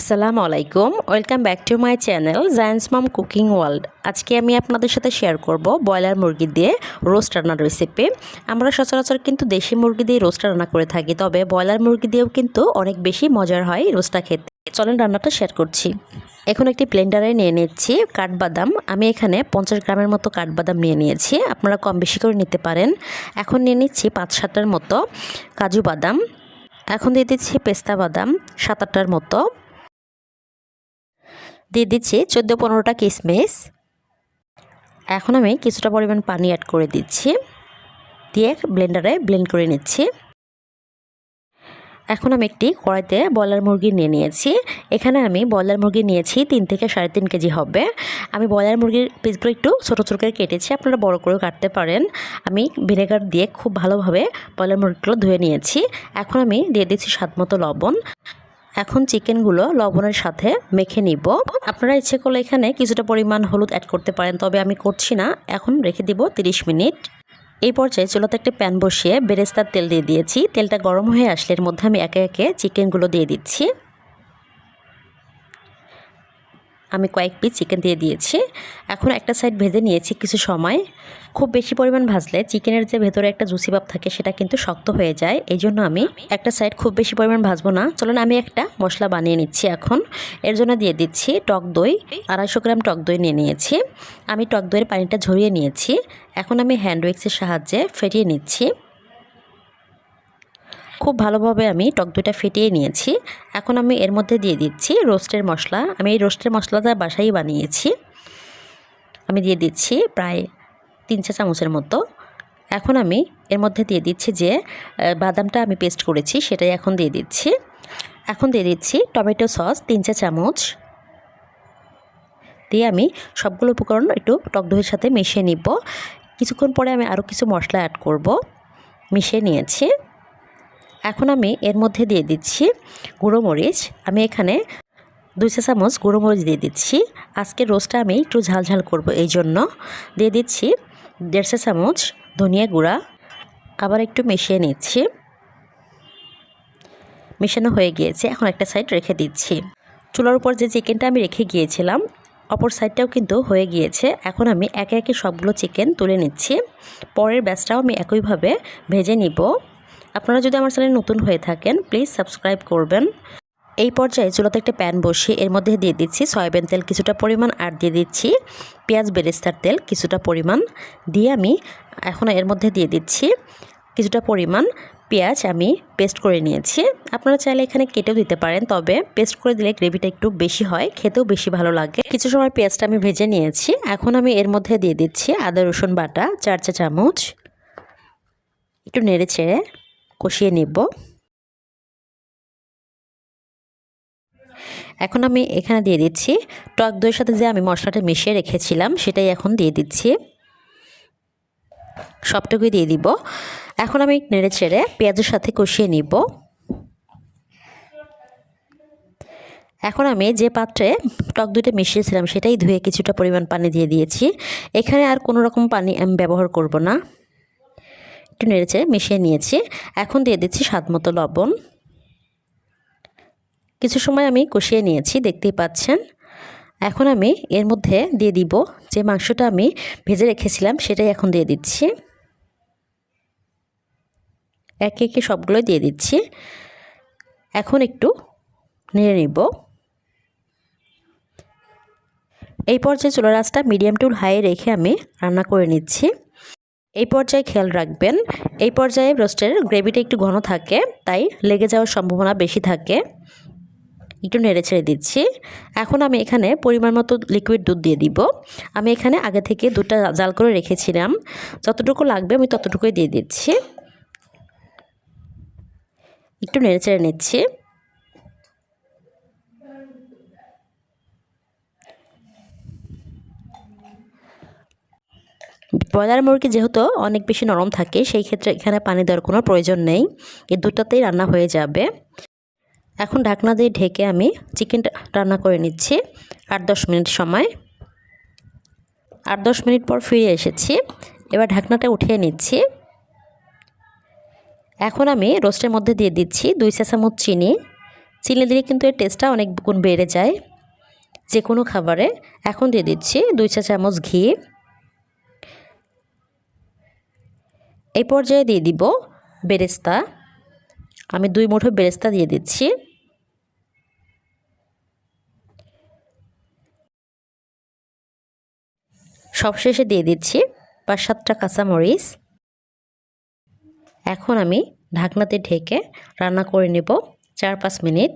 আসসালামু আলাইকুম। Welcome back to my channel জায়েন্স mom cooking world আজকে আমি আপনাদের সাথে শেয়ার করব ব্রয়লার মুরগি দিয়ে রোস্ট রান্নার রেসিপি আমরা সচরাচর কিন্তু দেশি মুরগি দিয়ে রোস্ট রান্না করে থাকি, তবে ব্রয়লার মুরগি দিয়েও কিন্তু অনেক বেশি মজার হয় রোস্টটা খেতে। চলেন রান্নাটা শেয়ার করছি। এখন একটি ব্লেন্ডারে নিয়ে নিচ্ছি কাঠবাদাম। আমি এখানে পঞ্চাশ গ্রামের মতো কাঠবাদাম নিয়ে নিয়েছি, আপনারা কম বেশি করে নিতে পারেন। এখন নিয়ে নিচ্ছি পাঁচ সাতটার মতো কাজু বাদাম। এখন দিয়ে দিচ্ছি পেস্তা বাদাম, সাত আটটার মতো। দিয়ে দিচ্ছি চোদ্দ পনেরোটা কিশমিশ এখন আমি কিছুটা পরিমাণ পানি অ্যাড করে দিচ্ছি। দিয়ে ব্লেন্ডারে ব্লেন্ড করে নিচ্ছি। এখন আমি একটি কড়াইতে ব্রয়লার মুরগি নিয়ে নিয়েছি। এখানে আমি ব্রয়লার মুরগি নিয়েছি তিন থেকে সাড়ে তিন কেজি হবে। আমি ব্রয়লার মুরগির পিসগুলো একটু ছোটো ছোটো করে কেটেছি, আপনারা বড় করেও কাটতে পারেন। আমি ভিনেগার দিয়ে খুব ভালোভাবে ব্রয়লার মুরগিগুলো ধুয়ে নিয়েছি। এখন আমি দিয়ে দিচ্ছি স্বাদ মতো লবণ। এখন চিকেনগুলো লবণের সাথে মেখে নিব। আপনারা ইচ্ছে করলে এখানে কিছুটা পরিমাণ হলুদ অ্যাড করতে পারেন, তবে আমি করছি না। এখন রেখে দিব 30 মিনিট। এই পর্যায়ে চুলাতে একটা প্যান বসিয়ে বেরেস্তার তেল দিয়ে দিয়েছি। তেলটা গরম হয়ে আসলে এর মধ্যে আমি একে একে চিকেনগুলো দিয়ে দিচ্ছি। আমি কয়েক পিস চিকেন দিয়ে দিয়েছি। এখন একটা সাইড ভেজে নিয়েছি কিছু সময়। খুব বেশি পরিমাণ ভাজলে চিকেনের যে ভেতরে একটা জুসি ভাব থাকে সেটা কিন্তু শক্ত হয়ে যায়। এই জন্য আমি একটা সাইড খুব বেশি পরিমাণ ভাজবো না। চলুন আমি একটা মশলা বানিয়ে নিচ্ছি এখন। এর জন্য দিয়ে দিচ্ছি টক দই। আড়াইশো গ্রাম টক দই নিয়ে নিয়েছি। আমি টক দইয়ের পানিটা ঝরিয়ে নিয়েছি। এখন আমি হ্যান্ড উইক্সের সাহায্যে ফেটিয়ে নিচ্ছি। খুব ভালোভাবে আমি টক দইটা ফেটিয়ে নিয়েছি। এখন আমি এর মধ্যে দিয়ে দিচ্ছি রোস্টের মশলা। আমি এই রোস্টের মশলাটা বাসাই বানিয়েছি। আমি দিয়ে দিচ্ছি প্রায় তিন চা চামচের মতো। এখন আমি এর মধ্যে দিয়ে দিচ্ছি যে বাদামটা আমি পেস্ট করেছি, সেটাই এখন দিয়ে দিচ্ছি। এখন দিয়ে দিচ্ছি টমেটো সস তিন চা চামচ। দিয়ে আমি সবগুলো উপকরণ একটু টক দইয়ের সাথে মিশিয়ে নিব। কিছুক্ষণ পরে আমি আরও কিছু মশলা অ্যাড করব। মিশিয়ে নিয়েছি। এখন আমি এর মধ্যে দিয়ে দিচ্ছি গুঁড়ো মরিচ। আমি এখানে দুই চা চামচ গুঁড়ো মরিচ দিয়ে দিচ্ছি। আজকে রোস্টটা আমি একটু ঝালঝাল করব এই জন্য। দিয়ে দিচ্ছি দেড় চা চামচ ধনিয়া গুঁড়া। আবার একটু মিশিয়ে নিচ্ছি। মেশানো হয়ে গিয়েছে। এখন একটা সাইড রেখে দিচ্ছি। চুলার উপর যে চিকেনটা আমি রেখে গিয়েছিলাম, অপর সাইডটাও কিন্তু হয়ে গিয়েছে। এখন আমি একে একে সবগুলো চিকেন তুলে নিচ্ছি। পরের ব্যাচটাও আমি একইভাবে ভেজে নিব। আপনারা যদি আমার চ্যানেল নতুন হয়ে থাকেন প্লিজ সাবস্ক্রাইব করবেন। এই পর্যায়ে চুলাতে একটা প্যান বসিয়ে এর মধ্যে দিয়ে দিচ্ছি সয়াবিন তেল কিছুটা পরিমাণ আর দিয়ে দিচ্ছি পেঁয়াজ বেরেস্তার তেল কিছুটা পরিমাণ। দিয়ে আমি এখন এর মধ্যে দিয়ে দিচ্ছি কিছুটা পরিমাণ পেঁয়াজ আমি পেস্ট করে নিয়েছি। আপনারা চাইলে এখানে কেটেও দিতে পারেন, তবে পেস্ট করে দিলে গ্রেভিটা একটু বেশি হয়, খেতেও বেশি ভালো লাগে। কিছু সময় পেঁয়াজটা আমি ভেজে নিয়েছি, এখন আমি এর মধ্যে দিয়ে দিচ্ছি আদা রসুন বাটা, চার চা চামচ একটু নেড়ে ছেড়ে কষিয়ে নিব। এখন আমি এখানে দিয়ে দিচ্ছি। টক দইয়ের সাথে যে আমি মশলাটা মিশিয়ে রেখেছিলাম, সেটাই এখন দিয়ে দিচ্ছি। সবটুকুই দিয়ে দিব। এখন আমি নেড়ে ছেড়ে পেঁয়াজের সাথে কষিয়ে নিব। এখন আমি যে পাত্রে টক দুইটা মিশিয়েছিলাম, সেটাই ধুয়ে কিছুটা পরিমাণ পানি দিয়ে দিয়েছি। এখানে আর কোনো রকম পানি আমি ব্যবহার করব না। একটু নেড়েছে মিশিয়ে নিয়েছি। এখন দিয়ে দিচ্ছি স্বাদ মতো লবণ। কিছু সময় আমি কষিয়ে নিয়েছি, দেখতেই পাচ্ছেন। এখন আমি এর মধ্যে দিয়ে দিব যে মাংসটা আমি ভেজে রেখেছিলাম, সেটাই এখন দিয়ে দিচ্ছি। একে একে সবগুলো দিয়ে দিচ্ছি। এখন একটু নেড়ে নিব। এই পর্যায়ে চুলার আঁচটা মিডিয়াম টু হাই রেখে আমি রান্না করে নিচ্ছি। এই পর্যায়ে খেয়াল রাখবেন, এই পর্যায়ে রোস্টের গ্রেভিটা একটু ঘন থাকে, তাই লেগে যাওয়ার সম্ভাবনা বেশি থাকে। একটু নেড়ে ছেড়ে দিচ্ছি। এখন আমি এখানে পরিমাণ মতো লিকুইড দুধ দিয়ে দিব। আমি এখানে আগে থেকে দুধটা জাল করে রেখেছিলাম। যতটুকু লাগবে আমি ততটুকুই দিয়ে দিচ্ছি। একটু নেড়ে চেড়ে নিচ্ছি। ব্রয়লার মুরগি যেহেতু অনেক বেশি নরম থাকে, সেই ক্ষেত্রে এখানে পানি দেওয়ার কোনো প্রয়োজন নেই। এই দুটাতেই রান্না হয়ে যাবে। এখন ঢাকনা দিয়ে ঢেকে আমি চিকেনটা রান্না করে নিচ্ছি। আট দশ মিনিট সময়। আট দশ মিনিট পর ফিরে এসেছি। এবার ঢাকনাটা উঠিয়ে নিচ্ছি। এখন আমি রোস্টের মধ্যে দিয়ে দিচ্ছি দুই চা চামচ চিনি। চিনি দিলে কিন্তু এর টেস্টটা অনেক গুণ বেড়ে যায় যে কোনো খাবারে। এখন দিয়ে দিচ্ছি দুই চা চামচ ঘি। এই পর্যায়ে দিয়ে দিব বেরেস্তা। আমি দুই মুঠো বেরেস্তা দিয়ে দিচ্ছি। সবশেষে দিয়ে দিচ্ছি পাঁচ সাতটা কাঁচামরিচ। এখন আমি ঢাকনাতে ঢেকে রান্না করে নেব চার পাঁচ মিনিট।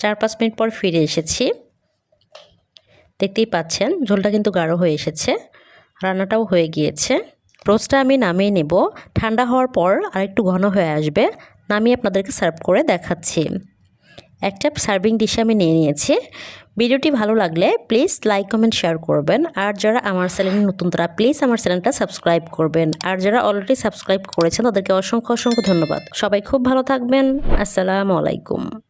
চার পাঁচ মিনিট পর ফিরে এসেছি। দেখতেই পাচ্ছেন, ঝোলটা কিন্তু গাঢ় হয়ে এসেছে। রান্নাটাও হয়ে গিয়েছে। রোস্টটা আমি নামিয়ে নেব। ঠান্ডা হওয়ার পর আরেকটু ঘন হয়ে আসবে। নামিয়ে আপনাদেরকে সার্ভ করে দেখাচ্ছি। একটা সার্ভিং ডিশে আমি নিয়ে নিয়েছি। ভিডিওটি ভালো লাগলে প্লিজ লাইক, কমেন্ট, শেয়ার করবেন। আর যারা আমার চ্যানেলে নতুন তারা প্লিজ আমার চ্যানেলটা সাবস্ক্রাইব করবেন। আর যারা অলরেডি সাবস্ক্রাইব করেছেন তাদেরকে অসংখ্য অসংখ্য ধন্যবাদ। সবাই খুব ভালো থাকবেন। আসসালামু আলাইকুম।